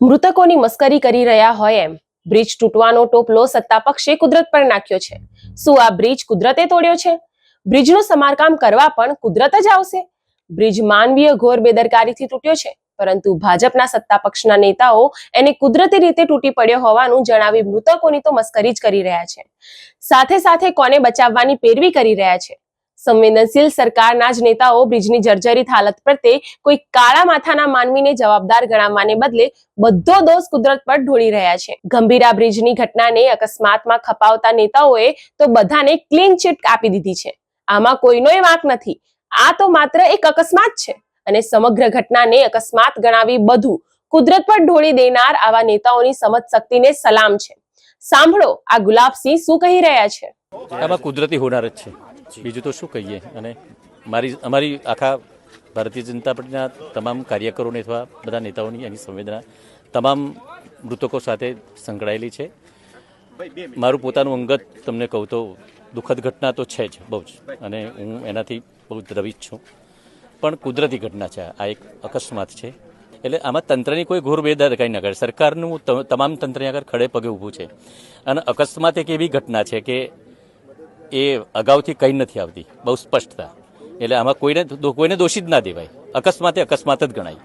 મૃતકોની મસ્કરી કરી રહ્યા હોય એમ. બ્રિજ તૂટવાનો ટોપલો સત્તા પક્ષે કુદરત પર નાખ્યો છે. શું આ બ્રિજ કુદરતે તોડ્યો છે? બ્રિજનું સમારકામ કરવા પણ કુદરત જ આવશે? બ્રિજ માનવીય ઘોર બેદરકારીથી તૂટ્યો છે, પરંતુ ભાજપના સત્તા પક્ષના નેતાઓ એને કુદરતી રીતે તૂટી પડ્યો હોવાનું જણાવી મૃતકોની તો મસ્કરી જ કરી રહ્યા છે. સાથે સાથે કોને બચાવવાની પેરવી કરી રહ્યા છે? સંવેદનશીલ સરકારના જ નેતાઓ બ્રિજની જર્જરિત હાલત પ્રત્યે કોઈ કાળા માથાના માનવીને જવાબદાર ગણાવવાને બદલે બધો દોષ કુદરત પર ઢોળી રહ્યા છે. ગંભીરા બ્રિજની ઘટનાને અકસ્માતમાં ખપાવતા નેતાઓએ તો બધાને ક્લીન ચીટ આપી દીધી છે. આમાં કોઈનોય વાંક નથી. આ તો માત્ર એક અકસ્માત છે અને સમગ્ર ઘટનાને અકસ્માત ગણાવી બધું કુદરત પર ઢોળી દેનાર આવા નેતાઓની સમજ શક્તિને સલામ છે. સાંભળો આ ગુલાબસિંહ શું કહી રહ્યા છે? કુદરતી હોનાર જ છે. બીજું તો શું કહીએ? અને મારી અમારી આખા ભારતીય જનતા પાર્ટીના તમામ કાર્યકરોને અથવા બધા નેતાઓની એની સંવેદના તમામ મૃતકો સાથે સંકળાયેલી છે. મારું પોતાનું અંગત તમને કહું તો દુઃખદ ઘટના તો છે જ બહુ જ. અને હું એનાથી બહુ દ્રવિત છું. પણ કુદરતી ઘટના છે. આ એક અકસ્માત છે. એટલે આમાં તંત્રની કોઈ ઘોર કંઈ ન કરે. સરકારનું તમામ તંત્રની આગળ ખડે પગે ઊભું છે. અને અકસ્માત એક એવી ઘટના છે કે એ અગાઉથી કંઈ નથી આવતી. બહુ સ્પષ્ટતા. એટલે આમાં કોઈને કોઈને કોઈને દોષિત ના દેવાય. અકસ્માતે અકસ્માત જ ગણાય.